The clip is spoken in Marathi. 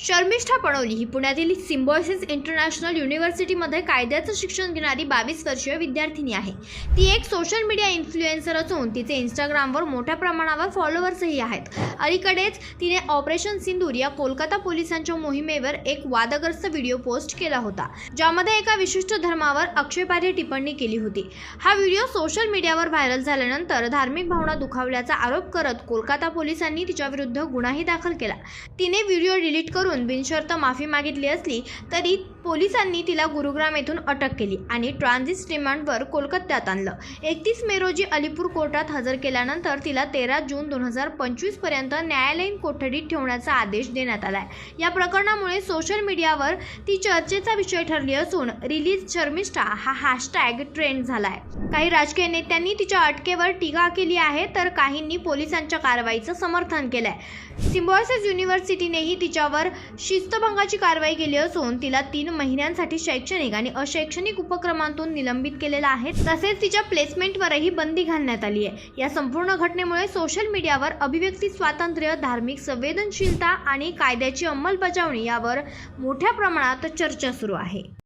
शर्मिष्ठा पडवली. ही पुण्यातील सिम्बॉयसिस इंटरनॅशनल युनिव्हर्सिटीमध्ये कायद्याचं शिक्षण घेणारी बावीस वर्षीय विद्यार्थिनी आहे. ती एक सोशल मीडिया इन्फ्लुएन्सर असून तिचे इंस्टाग्रामवर मोठ्या प्रमाणावर फॉलोअर्सही आहेत. अलीकडेच तिने ऑपरेशन सिंदूर या कोलकाता पोलिसांच्या मोहिमेवर एक वादग्रस्त व्हिडिओ पोस्ट केला होता ज्यामध्ये एका विशिष्ट धर्मावर आक्षेपार्ह टिप्पणी केली होती. हा व्हिडिओ सोशल मीडियावर व्हायरल झाल्यानंतर धार्मिक भावना दुखावल्याचा आरोप करत कोलकाता पोलिसांनी तिच्याविरुद्ध गुन्हाही दाखल केला. तिने व्हिडिओ डिलीट करून बिनशर्त माफी मागितली असली तरी पोलिसांनी तिला गुरुग्राम येथून अटक केली आणि ट्रान्झिट रिमांडवर कोलकात्यात आणलं. एकतीस मे रोजी अलीपूर कोर्टात हजर केल्यानंतर तिला तेरा जून दोन हजार पंचवीसपर्यंत न्यायालयीन कोठडीत ठेवण्याचा आदेश देण्यात आला आहे या प्रकरणामुळे सोशल मीडियावर ती चर्चेचा विषय ठरली असून रिलीज शर्मिष्ठा हा हॅशटॅग ट्रेंड झाला आहे काही राजकीय नेत्यांनी तिच्या अटकेवर टीका केली आहे तर काहींनी पोलिसांच्या कारवाईचं समर्थन केलं आहे सिम्बॉयसिस युनिव्हर्सिटीनेही तिच्यावर शिस्तभंगाची कारवाई केली असून तिला तीन महिन्यांसाठी शैक्षणिक आणि अशैक्षणिक उपक्रमांतून निलंबित केलेलं आहे. तसेच तिच्या प्लेसमेंटवरही बंदी घालण्यात आली आहे. या संपूर्ण घटनेमुळे सोशल मीडियावर अभिव्यक्ती स्वातंत्र्य धार्मिक संवेदनशीलता आणि कायद्याची अंमलबजावणी यावर मोठ्या प्रमाणात चर्चा सुरू आहे.